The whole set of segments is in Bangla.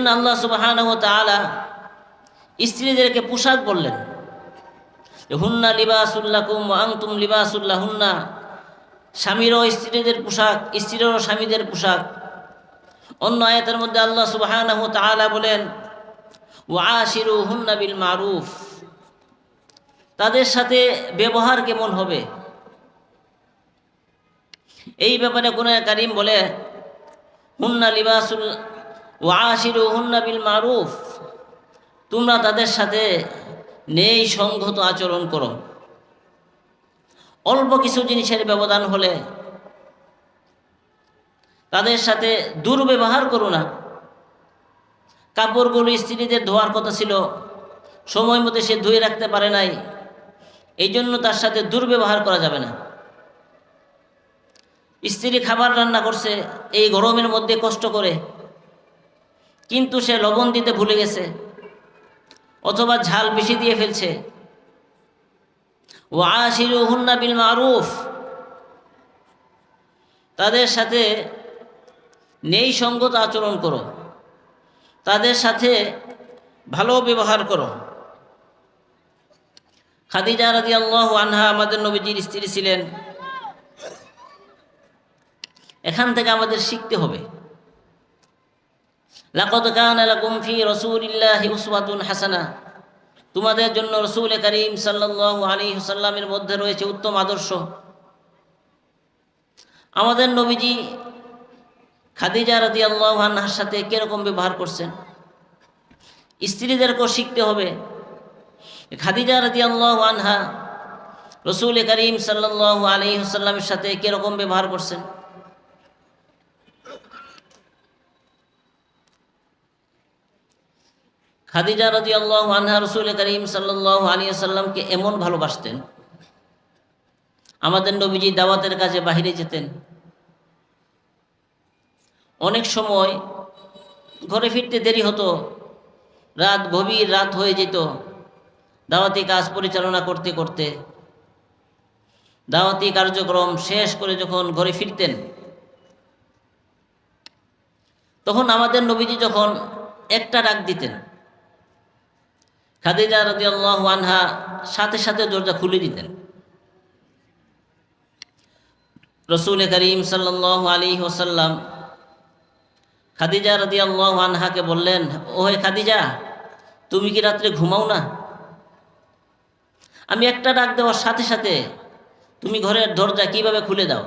আল্লাহ সুবাহান স্ত্রীদেরকে পোশাক বললেন হুন্না লিবাসুল্লাকুম আংতুম লিবাসুল্লাহ হুন্না স্বামীরও স্ত্রীদের পোশাক, স্ত্রীরও স্বামীদের পোশাক। অন্য আয়াতের মধ্যে আল্লাহ সুবাহান তালা বলেন ও আশিরু হুন্না বিল মারুফ। তাদের সাথে ব্যবহার কেমন হবে? এই ব্যাপারে কোন কারিম বলে, হুন্না লিবাসুল ওয়াশিরু হুন্না বিল মারুফ তোমরা তাদের সাথে নেই সংহত আচরণ করো। অল্প কিছু জিনিসের ব্যবধান হলে তাদের সাথে দুর্ব্যবহার করো না। কাপড়গুলো স্ত্রীদের ধোয়ার কথা ছিল, সময় মতো সে ধুয়ে রাখতে পারে নাই, এই জন্য তার সাথে দুর্ব্যবহার করা যাবে না। স্ত্রী খাবার রান্না করছে, এই গরমের মধ্যে কষ্ট করে কিন্তু সে লবণ দিতে ভুলে গেছে, অথবা ঝাল বেশি দিয়ে ফেলছে। ও আশিরু হুন্না বিল মারুফ তাদের সাথে নেই সঙ্গত আচরণ করো। তাদের সাথে ভালো ব্যবহার করো। খাদিজা রাজি আল্লাহ আনহা আমাদের নবীজির স্ত্রী ছিলেন। এখান থেকে আমাদের শিখতে হবে। লাকদ কান লাকুম ফি রাসূলিল্লাহি উসওয়াতুন হাসানা। তোমাদের জন্য রসুল করিম সাল্লাল্লাহু আলাইহি সাল্লামের মধ্যে রয়েছে উত্তম আদর্শ। আমাদের নবীজি খাদিজা রাদিয়াল্লাহু আনহার সাথে কীরকম ব্যবহার করছেন? স্ত্রীদেরকেও শিখতে হবে। খাদিজা রাদিয়াল্লাহু আনহা রসুল করিম সাল্লাল্লাহু আলাইহি সাল্লামের সাথে কীরকম ব্যবহার করছেন? খাদিজা রাজি আল্লাহ আনহা রসুল করিম সাল্লাহ আলী সাল্লামকে এমন ভালোবাসতেন। আমাদের নবীজি দাওয়াতের কাছে বাহিরে যেতেন। অনেক সময় ঘরে ফিরতে দেরি হতো, রাত গভীর রাত হয়ে যেত, দাওয়াতি কাজ পরিচালনা করতে করতে। দাওয়াতি কার্যক্রম শেষ করে যখন ঘরে ফিরতেন, তখন আমাদের নবীজি যখন একটা ডাক দিতেন খাদিজা রাজি আল্লাহ আনহা সাথে সাথে দরজা খুলে দিতেন। রসুল করিম সাল্লাহ আলী ওসাল্লাম খাদিজা রাজি আল্লাহ আনহাকে বললেন, ওহে খাদিজা, তুমি কি রাত্রে ঘুমাও না? আমি একটা ডাক দেওয়ার সাথে সাথে তুমি ঘরের দরজা কীভাবে খুলে দাও?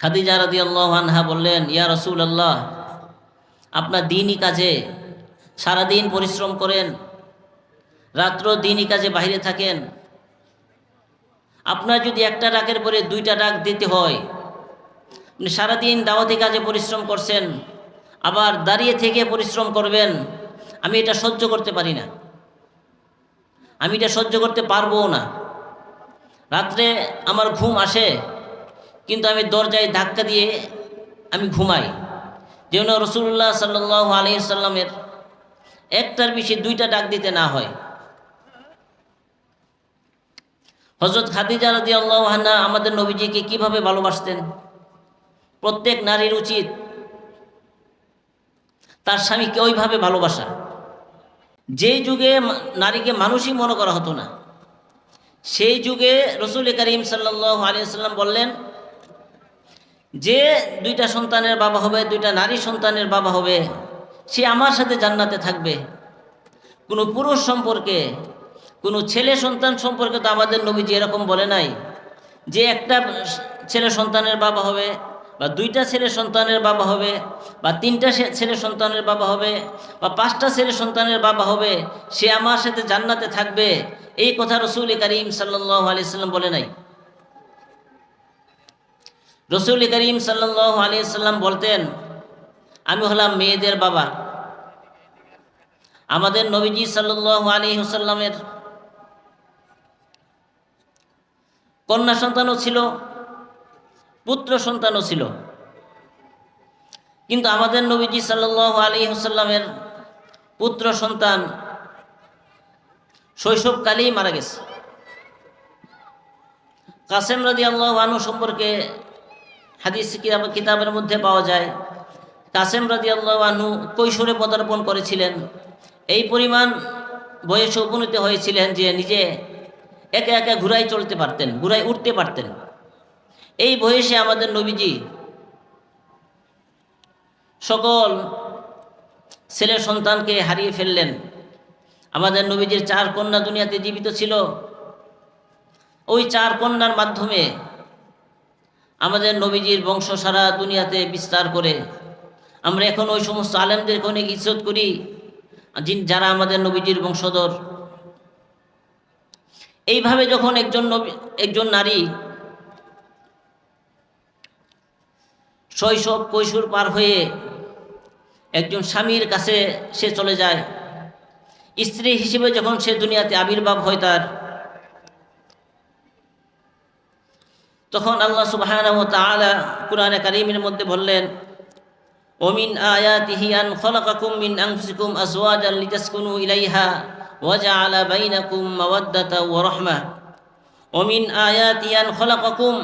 খাদিজা রাজি আল্লাহ আনহা বললেন, ইয়া রসুল আল্লাহ আপনার দিনই কাজে সারাদিন পরিশ্রম করেন, রাত্র দিনই কাজে বাইরে থাকেন। আপনার যদি একটা ডাকের পরে দুইটা ডাক দিতে হয়, আপনি সারাদিন দাওয়াতি কাজে পরিশ্রম করছেন, আবার দাঁড়িয়ে থেকে পরিশ্রম করবেন, আমি এটা সহ্য করতে পারি না। আমি এটা সহ্য করতে পারব না। রাত্রে আমার ঘুম আসে, কিন্তু আমি দরজায় ধাক্কা দিয়ে আমি ঘুমাই। যেন রসুল্লাহ সাল্লাহ আলি একটার বেশি দুইটা ডাক দিতে না হয়। হজরত খাদিজা রাজি আল্লাহান্না আমাদের নবীজিকে কীভাবে ভালোবাসতেন? প্রত্যেক নারীর উচিত তার স্বামীকে ওইভাবে ভালোবাসা। যেই যুগে নারীকে মানুষই মনে করা হতো না, সেই যুগে রসুল করিম সাল্লাহ আলিয়াল্লাম বললেন, যে দুইটা সন্তানের বাবা হবে, দুইটা নারী সন্তানের বাবা হবে সে আমার সাথে জান্নাতে থাকবে। কোনো পুরুষ সম্পর্কে, কোনো ছেলে সন্তান সম্পর্কে তো আমাদের নবীজি এরকম বলে নাই যে একটা ছেলে সন্তানের বাবা হবে বা দুইটা ছেলে সন্তানের বাবা হবে বা তিনটা ছেলে সন্তানের বাবা হবে বা পাঁচটা ছেলে সন্তানের বাবা হবে, সে আমার সাথে জান্নাতে থাকবে। এই কথা রসুল করিম সাল্লাম বলে নাই। রসুল করিম সাল্লাম বলতেন আমি হলাম মেয়েদের বাবা। আমাদের নবীজি সাল্লাহ আলী হুসাল্লামের কন্যা সন্তানও ছিল, পুত্র সন্তানও ছিল। কিন্তু আমাদের নবীজি সাল্লাহ আলী হুসাল্লামের পুত্র সন্তান শৈশবকালেই মারা গেছে। কাসেম রাজি আল্লাহ আনু সম্পর্কে হাদিস কিতাব কিতাবের মধ্যে পাওয়া যায় কাসেম রাজি আল্লাহনু কৈশোরে পদার্পণ করেছিলেন। এই পরিমাণ বয়সে উপনীত হয়েছিলেন যে নিজে একে একে ঘুরাই চলতে পারতেন, ঘুরাই উঠতে পারতেন। এই বয়সে আমাদের নবীজি সকল ছেলে সন্তানকে হারিয়ে ফেললেন। আমাদের নবীজির চার কন্যা দুনিয়াতে জীবিত ছিল। ওই চার কন্যার মাধ্যমে আমাদের নবীজির বংশ সারা দুনিয়াতে বিস্তার করে আমরা এখন ওই সমস্ত আলেমদের অনেক ইজ্জত করি যারা আমাদের নবীজির বংশধর। এইভাবে যখন একজন নবী একজন নারী শৈশব কৈশোর পার হয়ে একজন স্বামীর কাছে সে চলে যায়, স্ত্রী হিসেবে যখন সে দুনিয়াতে আবির্ভাব হয় তার, তখন আল্লাহ তাআলা কুরআনে কারীমের মধ্যে বললেন আন খলাকাকুম মিন আনফুসিকুম আজওয়াজান লিতাসকুনু ইলাইহা ওয়া জাআলা বাইনাকুম মাওয়াদ্দাতা ওয়া রাহমা। ওমিন আয়াতিহি আন খলাকাকুম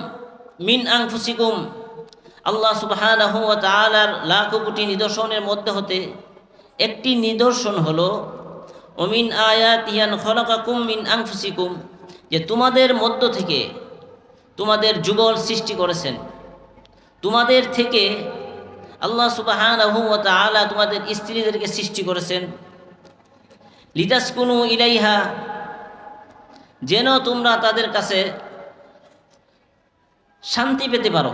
মিন আনফুসিকুম। আল্লাহ সুবহানাহু লাখ কোটি নিদর্শনের মধ্যে হতে একটি নিদর্শন হলো ওমিন আয়াতিহি আন খলাকাকুম মিন আনফুসিকুম, যে তোমাদের মধ্য থেকে তোমাদের যুগল সৃষ্টি করেছেন। তোমাদের থেকে আল্লাহ সুবাহানাহু ওয়া তোমাদের স্ত্রীদেরকে সৃষ্টি করেছেন। লিতাসকুনু ইলাইহা, যেন তোমরা তাদের কাছে শান্তি পেতে পারো।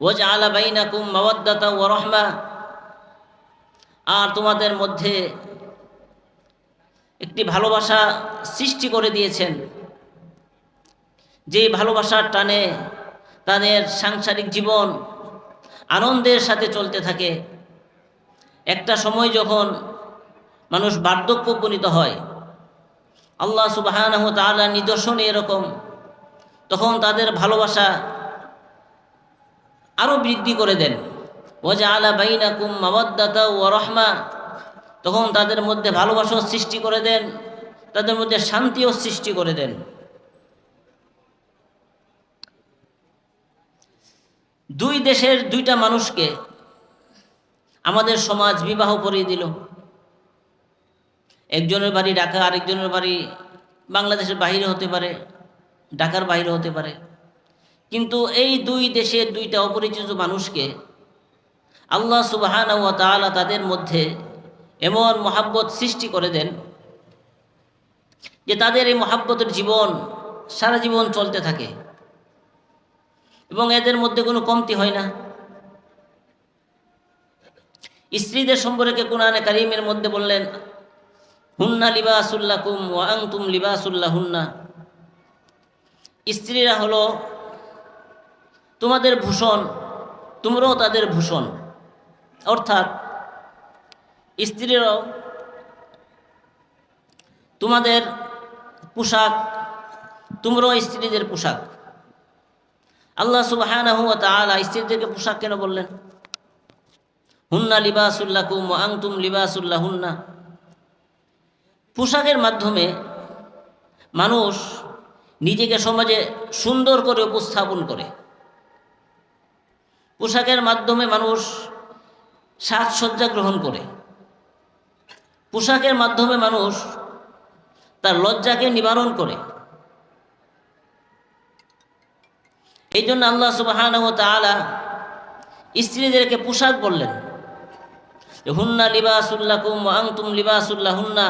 ওয়াজ আলা বাইনাকুম মাওয়াদ্দাতা ওয়া রহমা, আর তোমাদের মধ্যে একটি ভালোবাসা সৃষ্টি করে দিয়েছেন। যে ভালোবাসার টানে তাদের সাংসারিক জীবন আনন্দের সাথে চলতে থাকে। একটা সময় যখন মানুষ বার্ধক্য উপনীত হয়, আল্লাহ সুবাহানহ তাআলা নিদর্শনে এরকম, তখন তাদের ভালোবাসা আরও বৃদ্ধি করে দেন। ওজা আলা বাইনাকুম মাওয়াদ্দাতা ও রহমা, তখন তাদের মধ্যে ভালোবাসাও সৃষ্টি করে দেন, তাদের মধ্যে শান্তিও সৃষ্টি করে দেন। দুই দেশের দুইটা মানুষকে আমাদের সমাজ বিবাহ করিয়ে দিল। একজনের বাড়ি ঢাকা, আরেকজনের বাড়ি বাংলাদেশের বাইরে হতে পারে, ঢাকার বাইরে হতে পারে। কিন্তু এই দুই দেশের দুইটা অপরিচিত মানুষকে আল্লাহ সুবাহান ও তালা তাদের মধ্যে এমন মহাব্বত সৃষ্টি করে দেন যে তাদের এই মহাব্বতের জীবন সারা জীবন চলতে থাকে। এবং এদের মধ্যে কোনো কমতি হয় না। স্ত্রীদের সম্পর্কে কোরআনে কারিমের মধ্যে বললেন, হুন্না লিবাসুল্লাকুম ওয়াং তুম লিবাসুল্লাহ হুন্না স্ত্রীরা হলো, তোমাদের ভূষণ, তোমরাও তাদের ভূষণ। অর্থাৎ, স্ত্রীরাও তোমাদের পোশাক, তোমরাও স্ত্রীদের পোশাক। আল্লাহ তাআলা স্ত্রীদেরকে পোশাক কেন বললেন? হুন্না লিবাসুল্লাকুম ওয়া আনতুম লিবাসুল্লাহ হুন্না পোশাকের মাধ্যমে মানুষ নিজেকে সমাজে সুন্দর করে উপস্থাপন করে। পোশাকের মাধ্যমে মানুষ সাজসজ্জা গ্রহণ করে। পোশাকের মাধ্যমে মানুষ তার লজ্জাকে নিবারণ করে। এই জন্য আল্লাহ তালা স্ত্রীদেরকে পোশাক বললেন হুন্না লিবাসুল্লাকুম আংতুম লিবাসুল্লাহ হুন্না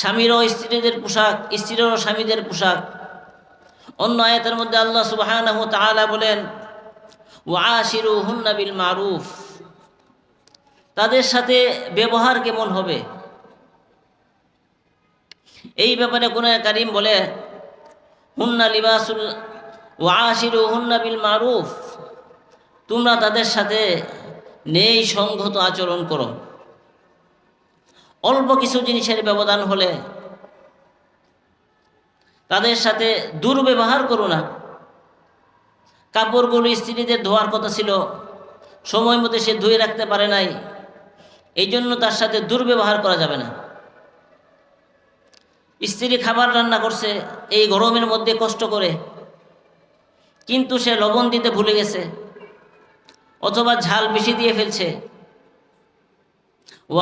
স্বামীরও স্ত্রীদের পোশাক, স্ত্রীরও স্বামীদের পোশাক। অন্য আয়াতের মধ্যে আল্লাহ তালা বলেন ও আশিরু হুন্না বিল মারুফ। তাদের সাথে ব্যবহার কেমন হবে? এই ব্যাপারে কোন কারিম বলে, হুন্না লিবাসুল ওয়াশিরু হুন্না বিল মারুফ, তোমরা তাদের সাথে নেই সংহত আচরণ করো। অল্প কিছু জিনিসের ব্যবধান হলে তাদের সাথে দুর্ব্যবহার করো না। কাপড়গুলো স্ত্রীদের ধোয়ার কথা ছিল, সময় মতো সে ধুয়ে রাখতে পারে নাই এই জন্য তার সাথে দুর্ব্যবহার করা যাবে না। স্ত্রী খাবার রান্না করছে, এই গরমের মধ্যে কষ্ট করে কিন্তু সে লবণ দিতে ভুলে গেছে, অথবা ঝাল বেশি দিয়ে ফেলছে। ও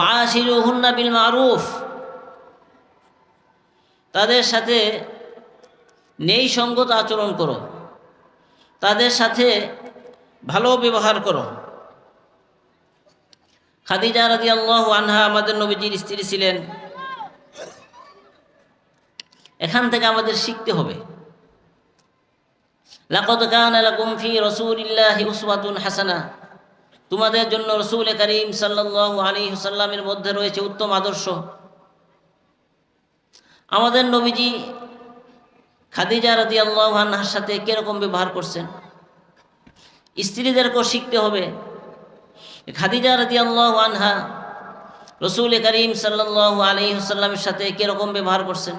বিল মারুফ। তাদের সাথে নেই সঙ্গত আচরণ করো। তাদের সাথে ভালো ব্যবহার করো। খাদিজা রাজি আল্লাহ আনহা আমাদের নবীজির স্ত্রী ছিলেন। এখান থেকে আমাদের শিখতে হবে। লাকদ কানা লাকুম ফি রাসূলিল্লাহি উসওয়াতুন হাসানা। তোমাদের জন্য রসুল করিম সাল্লাল্লাহু আলাইহি সাল্লামের মধ্যে রয়েছে উত্তম আদর্শ। আমাদের নবীজি খাদিজা রাদিয়াল্লাহু আনহার সাথে কীরকম ব্যবহার করছেন? স্ত্রীদেরকেও শিখতে হবে। খাদিজা রাদিয়াল্লাহু আনহা রসুল করিম সাল্লাল্লাহু আলাইহি সাল্লামের সাথে কীরকম ব্যবহার করছেন?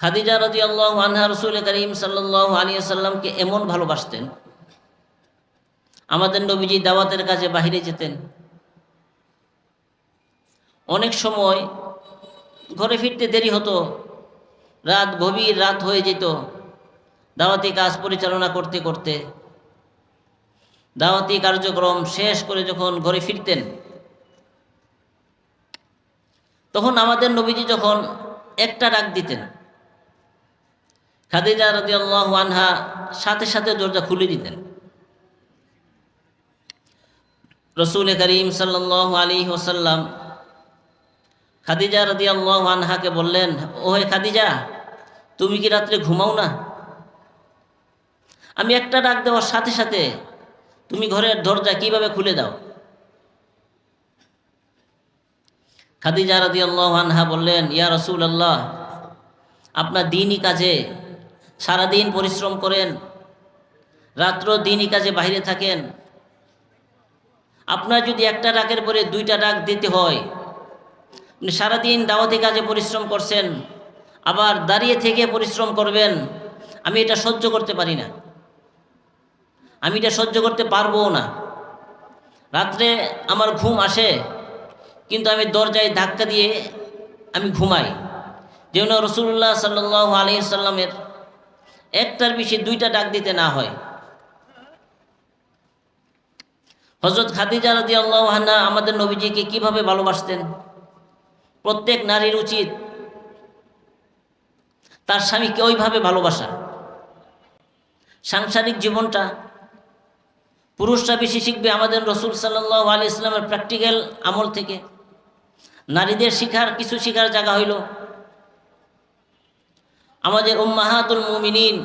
খাদিজা রাজি আল্লাহ আনহা রসুল করিম সাল্লাহ আলিয়া সাল্লামকে এমন ভালোবাসতেন? আমাদের নবীজি দাওয়াতের কাজে বাহিরে যেতেন। অনেক সময় ঘরে ফিরতে দেরি হতো, রাত গভীর রাত হয়ে যেত, দাওয়াতি কাজ পরিচালনা করতে করতে। দাওয়াতি কার্যক্রম শেষ করে যখন ঘরে ফিরতেন, তখন আমাদের নবীজি যখন একটা ডাক দিতেন খাদিজা রাজি আল্লাহ আনহা সাথে সাথে দরজা খুলে দিতেন। রসুল করিম সাল্লাহ আলী ওসাল্লাম খাদিজা রাজি আল্লাহ আনহাকে বললেন ও হে খাদিজা, তুমি কি রাত্রে ঘুমাও না? আমি একটা ডাক দেওয়ার সাথে সাথে তুমি ঘরের দরজা কীভাবে খুলে দাও? খাদিজা রাজি আল্লাহ আনহা বললেন, ইয়া রসুল আল্লাহ আপনার দিনই কাজে সারাদিন পরিশ্রম করেন, রাত্র দিনই কাজে বাইরে থাকেন। আপনার যদি একটা ডাকের পরে দুইটা ডাক দিতে হয় সারাদিন দাওয়াতি কাজে পরিশ্রম করছেন, আবার দাঁড়িয়ে থেকে পরিশ্রম করবেন, আমি এটা সহ্য করতে পারি না। আমি এটা সহ্য করতে পারব না। রাত্রে আমার ঘুম আসে, কিন্তু আমি দরজায় ধাক্কা দিয়ে আমি ঘুমাই। যেন রসুল্লাহ সাল্লাহ আলি সাল্লামের একটার বেশি দুইটা ডাক দিতে না হয়। হজরত খাদিজা রাদি আল্লাহান্না আমাদের নবীজিকে কীভাবে ভালোবাসতেন? প্রত্যেক নারীর উচিত তার স্বামীকে ওইভাবে ভালোবাসা। সাংসারিক জীবনটা পুরুষরা বেশি শিখবে আমাদের রসুল সাল্লাহ আলি ইসলামের প্র্যাকটিক্যাল আমল থেকে। নারীদের শিখার কিছু শিখার জায়গা হইল আমাদের উম্মাহাতুল মুমিনিন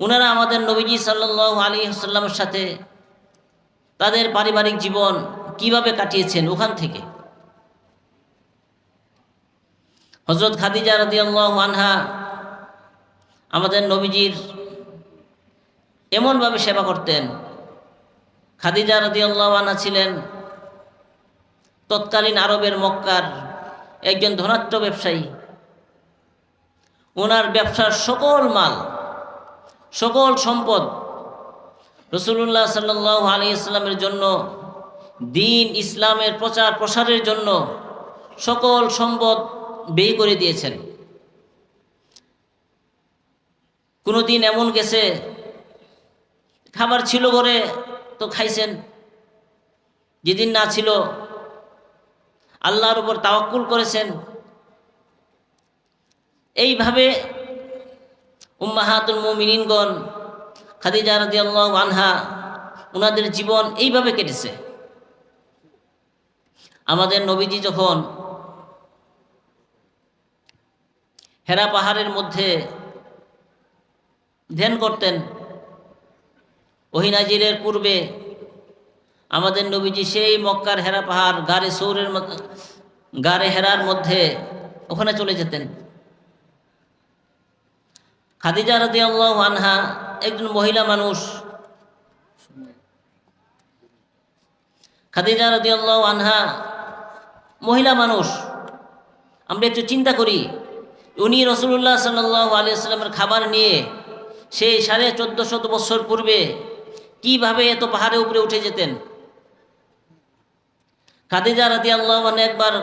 ওনারা আমাদের নবীজি সাল্লাহ আলী সাল্লামের সাথে তাদের পারিবারিক জীবন কীভাবে কাটিয়েছেন ওখান থেকে। হজরত খাদিজা রাদি আনহা আমাদের নবীজির এমনভাবে সেবা করতেন। খাদিজা রাদি আনহা ছিলেন তৎকালীন আরবের মক্কার একজন ধনাত্ম ব্যবসায়ী। ওনার ব্যবসার সকল মাল, সকল সম্পদ রসুল্লাহ সাল্লাহ আলী ইসলামের জন্য, দিন ইসলামের প্রচার প্রসারের জন্য সকল সম্পদ ব্যয় করে দিয়েছেন। কোনো দিন এমন গেছে, খাবার ছিল ঘরে তো খাইছেন, যেদিন না ছিল, আল্লাহর উপর তাওয়াক্কুল করেছেন এইভাবে উম্মাহাতুল মুমিনিনগণ খাদিজা রাদি আল্লাহ আনহা ওনাদের জীবন এইভাবে কেটেছে। আমাদের নবীজি যখন হেরা পাহাড়ের মধ্যে ধ্যান করতেন ওহিনাজিরের পূর্বে আমাদের নবীজি সেই মক্কার হেরা পাহাড় গাড়ে সৌরের গাড়ে হেরার মধ্যে ওখানে চলে যেতেন। খাদিজা রাদি আল্লাহ আনহা একজন মহিলা মানুষ। খাদিজা রাদি আল্লাহ আনহা মহিলা মানুষ। আমরা একটু চিন্তা করি, উনি রসুল্লাহ সাল্লাহ আলিয়াল্লামের খাবার নিয়ে সেই সাড়ে চোদ্দ শত বছর পূর্বে কীভাবে এত পাহাড়ে উপরে উঠে যেতেন? খাদিজা রাদি আল্লাহ একবার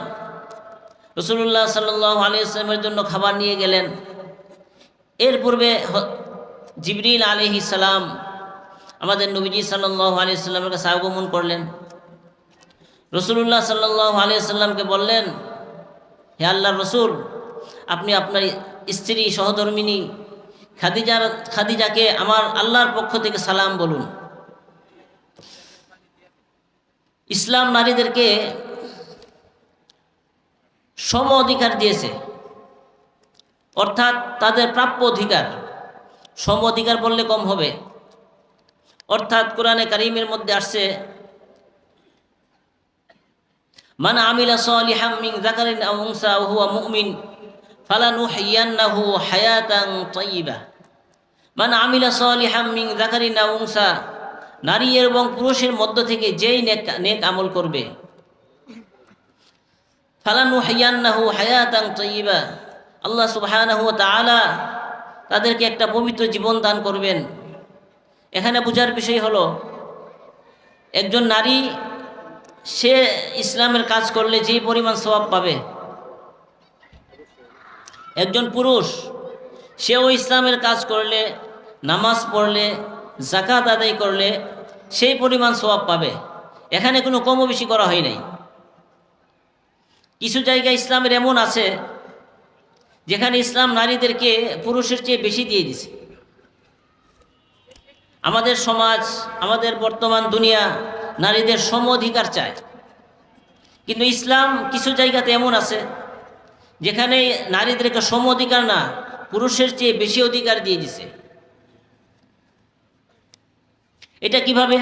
রসুল্লাহ সাল্লাহ আলিয়াল্লামের জন্য খাবার নিয়ে গেলেন। এর পূর্বে জিবরিল আলহি সালাম আমাদের নবীজি সাল্লাহ আলি সাল্লামের কাছে করলেন। রসুল্লাহ সাল্লাহ আলি সাল্লামকে বললেন, হে আল্লাহ রসুল, আপনি আপনার স্ত্রী সহধর্মিনী খাদিজার, খাদিজাকে আমার আল্লাহর পক্ষ থেকে সালাম বলুন। ইসলাম নারীদেরকে সম অধিকার দিয়েছে। অর্থাৎ তাদের প্রাপ্য অধিকার, সম অধিকার বললে কম হবে। অর্থাৎ কোরআনে কারিমের মধ্যে আসছে, মান আমিলা সালিহাম মিন যাকারিন আও উনসা ওয়া হুয়া মুমিন ফালানুহইয়ান্নাহু হায়াতান তাইয়্যিবা মান আমিলা সালিহাম মিন যাকারিন আও উনসা, নারী এবং পুরুষের মধ্য থেকে যেই নেক নেক আমল করবে। ফালানুহইয়ান্নাহু হায়াতান তাইয়্যিবা আল্লাহ তাআলা তাদেরকে একটা পবিত্র জীবন দান করবেন। এখানে বোঝার বিষয় হলো, একজন নারী, সে ইসলামের কাজ করলে যেই পরিমাণ স্বভাব পাবে। একজন পুরুষ, সেও ইসলামের কাজ করলে, নামাজ পড়লে জাকাত আদায় করলে সেই পরিমাণ স্বভাব পাবে। এখানে কোনো কমও বেশি করা হয় নাই। কিছু জায়গায় ইসলামের এমন আছে যেখানে ইসলাম নারীদেরকে পুরুষের চেয়ে বেশি দিয়ে দিছে। আমাদের সমাজ, আমাদের বর্তমান দুনিয়া নারীদের সম অধিকার চায়। কিন্তু ইসলাম কিছু জায়গাতে এমন আছে, যেখানে নারীদেরকে সম অধিকার না, পুরুষের চেয়ে বেশি অধিকার দিয়ে দিছে। এটা কীভাবে?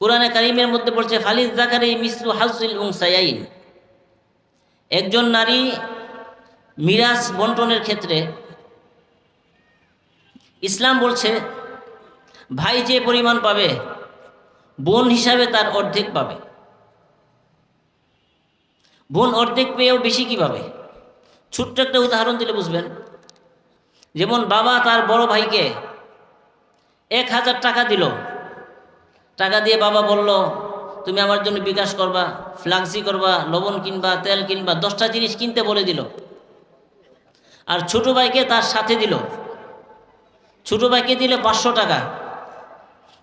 কোরআনে কারিমের মধ্যে পড়ছে ফালিদ জাকারি মিসরু হাজুল উংসাইন একজন নারী মিরাজ বন্টনের ক্ষেত্রে ইসলাম বলছে, ভাই যে পরিমাণ পাবে, বোন হিসাবে তার অর্ধেক পাবে। বোন অর্ধেক পেয়েও বেশি কি পাবে? ছোট্ট একটা উদাহরণ দিলে বুঝবেন। যেমন বাবা তার বড় ভাইকে এক হাজার টাকা দিল। টাকা দিয়ে বাবা বলল তুমি আমার জন্য বিকাশ করবা, ফ্লাক্সি করবা, লবণ কিনবা, তেল কিনবা, দশটা জিনিস কিনতে বলে দিল। আর ছোট ভাইকে তার সাথে দিল। ছোট ভাইকে দিলে পাঁচশো টাকা।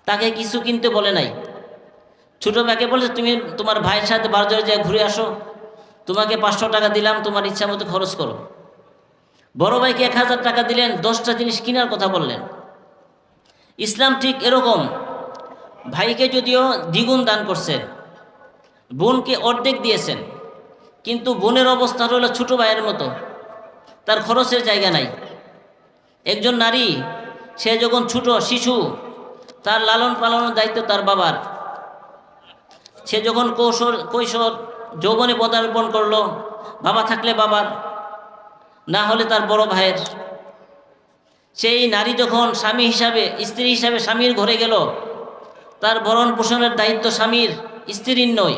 তাকে কিছু কিনতে বলে নাই। ছোট ভাইকে বলেছে, তুমি তোমার ভাইয়ের সাথে বাজারে যায় ঘুরে আসো। তোমাকে পাঁচশো টাকা দিলাম, তোমার ইচ্ছা মতো খরচ করো। বড় ভাইকে এক হাজার টাকা দিলেন, দশটা জিনিস কেনার কথা বললেন। ইসলাম ঠিক এরকম। ভাইকে যদিও দ্বিগুণ দান করছেন, বোনকে অর্ধেক দিয়েছেন, কিন্তু বোনের অবস্থা হলো ছোট ভাইয়ের মতো। তার খরচের জায়গা নাই। একজন নারী, সে যখন ছোট, শিশু, তার লালন পালনের দায়িত্ব তার বাবার। সে যখন কৌশল কৈশোর যৌবনে পদার্পণ করল, বাবা থাকলে বাবার, না হলে তার বড় ভাইয়ের। সেই নারী যখন স্বামী হিসাবে, স্ত্রী হিসাবে স্বামীর ঘরে গেল তার ভরণ পোষণের দায়িত্ব স্বামীর স্ত্রীর নয়।